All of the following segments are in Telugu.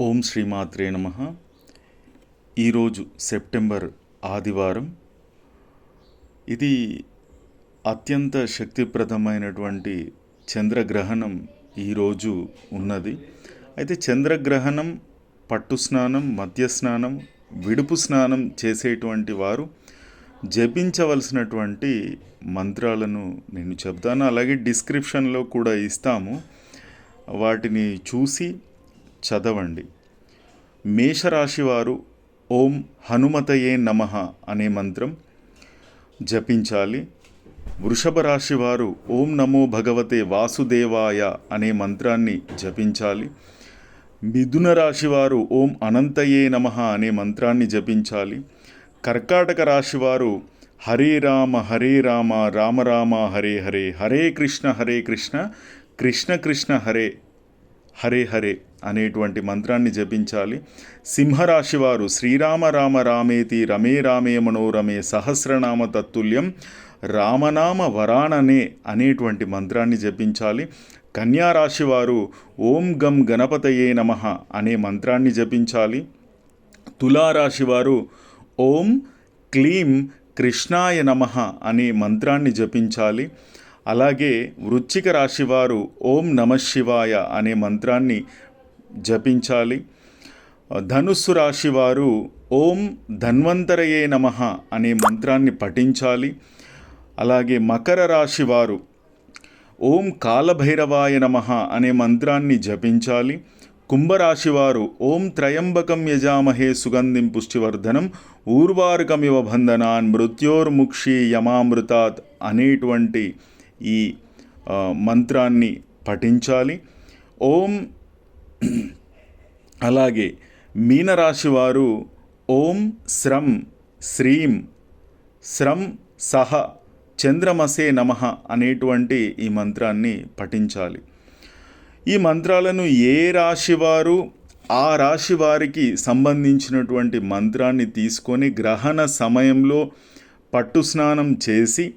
ఓం శ్రీమాత్రే నమ. ఈరోజు సెప్టెంబర్ ఆదివారం. ఇది అత్యంత శక్తిప్రదమైనటువంటి చంద్రగ్రహణం ఈరోజు ఉన్నది. అయితే చంద్రగ్రహణం పట్టు స్నానం మధ్య స్నానం విడుపు స్నానం చేసేటువంటి వారు జపించవలసినటువంటి మంత్రాలను నేను చెప్తాను. అలాగే డిస్క్రిప్షన్లో కూడా ఇస్తాము. వాటిని చూసి చదవండి. మేషరాశివారు ఓం హనుమతయే నమ అనే మంత్రం జపించాలి. వృషభ రాశి వారు ఓం నమో భగవతే వాసుదేవాయ అనే మంత్రాన్ని జపించాలి. మిథున రాశి వారు ఓం అనంతయే నమ అనే మంత్రాన్ని జపించాలి. కర్కాటక రాశి వారు హరే రామ హరే రామ రామ రామ హరే హరే హరే కృష్ణ హరే కృష్ణ కృష్ణ కృష్ణ హరే హరే హరే అనేటువంటి మంత్రాన్ని జపించాలి. సింహరాశి వారు శ్రీరామ రామ రామేతి రమే రామే మనోరమే సహస్రనామ తత్తుల్యం రామనామ వరాణనే అనేటువంటి మంత్రాన్ని జపించాలి. కన్యారాశి వారు ఓం గం గణపతయే నమ అనే మంత్రాన్ని జపించాలి. తులారాశి వారు ఓం క్లీం కృష్ణాయ నమ అనే మంత్రాన్ని జపించాలి. అలాగే వృశ్చిక రాశివారు ఓం నమ శివాయ అనే మంత్రాన్ని జపించాలి. ధనుస్సు రాశి వారు ఓం ధన్వంతరయే నమ అనే మంత్రాన్ని పఠించాలి. అలాగే మకర రాశి వారు ఓం కాలభైరవాయ నమ అనే మంత్రాన్ని జపించాలి. కుంభరాశివారు ఓం త్రయంబకం యజామహే సుగంధిం పుష్టివర్ధనం ఊర్వారుకమివ బంధనాన్ మృత్యోర్ముక్షి యమామృతాత్ అనేటువంటి ఈ మంత్రాన్ని పఠించాలి. ఓం అలాగే మీనరాశి వారు ఓం శ్రం శ్రీం శ్రం సహ చంద్రమసే నమ అనేటువంటి ఈ మంత్రాన్ని పఠించాలి. ఈ మంత్రాలను ఏ రాశి వారు ఆ రాశి వారికి సంబంధించినటువంటి మంత్రాన్ని తీసుకొని గ్రహణ సమయంలో పట్టు స్నానం చేసి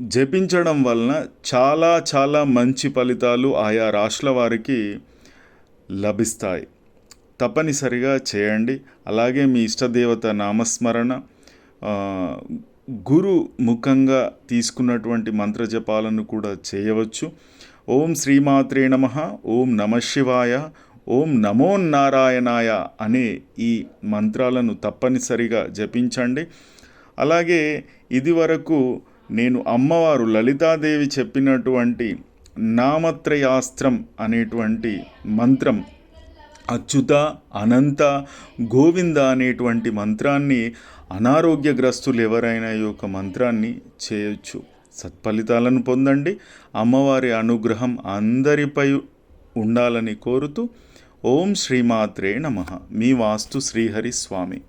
జపించడం వలన చాలా చాలా మంచి ఫలితాలు ఆయా రాష్ట్రాల వారికి లభిస్తాయి. తప్పనిసరిగా చేయండి. అలాగే మీ ఇష్టదేవత నామస్మరణ గురు ముఖంగా తీసుకున్నటువంటి మంత్రజపాలను కూడా చేయవచ్చు. ఓం శ్రీమాత్రే నమ ఓం నమ శివాయ ఓం నమో నారాయణాయ అనే ఈ మంత్రాలను తప్పనిసరిగా జపించండి. అలాగే ఇదివరకు నేను అమ్మవారు లలితాదేవి చెప్పినటువంటి నామత్రయాస్త్రం అనేటువంటి మంత్రం అచ్యుత అనంత గోవింద అనేటువంటి మంత్రాన్ని అనారోగ్యగ్రస్తులు ఎవరైనా ఈ యొక్క మంత్రాన్ని చేయొచ్చు. సత్ఫలితాలను పొందండి. అమ్మవారి అనుగ్రహం అందరిపై ఉండాలని కోరుతూ ఓం శ్రీమాత్రే నమ. మీ వాస్తు శ్రీహరి స్వామి.